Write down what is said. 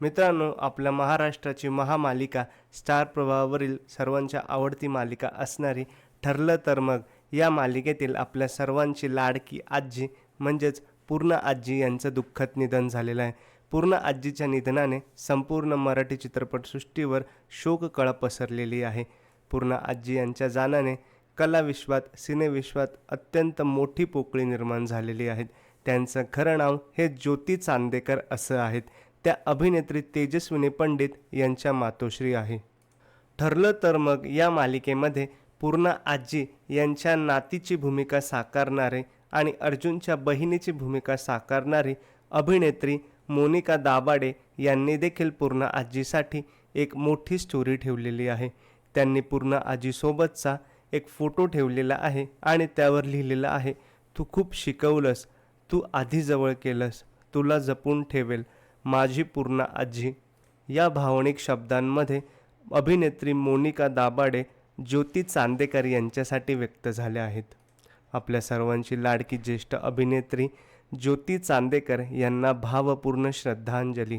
मित्रांनो आपल्या महाराष्ट्राची महामालिका स्टार प्रवाहावरील सर्वांच्या आवडती मालिका असणारी ठरलं तर मग या मालिकेतील आपल्या सर्वांची लाडकी आजी म्हणजेच पूर्ण आजी यांचं दुःखद निधन झालेलं आहे. पूर्ण आजीच्या निधनाने संपूर्ण मराठी चित्रपटसृष्टीवर शोककळा पसरलेली आहे. पूर्ण आजी यांच्या जाण्याने कलाविश्वात सिनेविश्वात अत्यंत मोठी पोकळी निर्माण झालेली आहेत. त्यांचं खरं नाव हे ज्योती चांदेकर असं आहेत. त्या अभिनेत्री तेजस्विनी पंडित यांच्या मातोश्री आहे. ठरलं तर मग या मालिकेमध्ये पूर्ण आजी यांच्या नातीची भूमिका साकारणारे आणि अर्जुनच्या बहिणीची भूमिका साकारणारी अभिनेत्री मोनिका दाबाडे यांनी देखील पूर्ण आजीसाठी एक मोठी स्टोरी ठेवलेली आहे. त्यांनी पूर्ण आजीसोबतचा एक फोटो ठेवलेला आहे आणि त्यावर लिहिलेलं आहे तू खूप शिकवलंस तू आधी जवळ केलंस तुला जपून ठेवेल माझी पूर्ण आजी. या भावनिक शब्दांमध्ये अभिनेत्री मोनिका दाबाडे ज्योती चांदेकर यांच्यासाठी व्यक्त झाल्या आहेत. आपल्या सर्वांची लाडकी ज्येष्ठ अभिनेत्री ज्योती चांदेकर यांना भावपूर्ण श्रद्धांजली.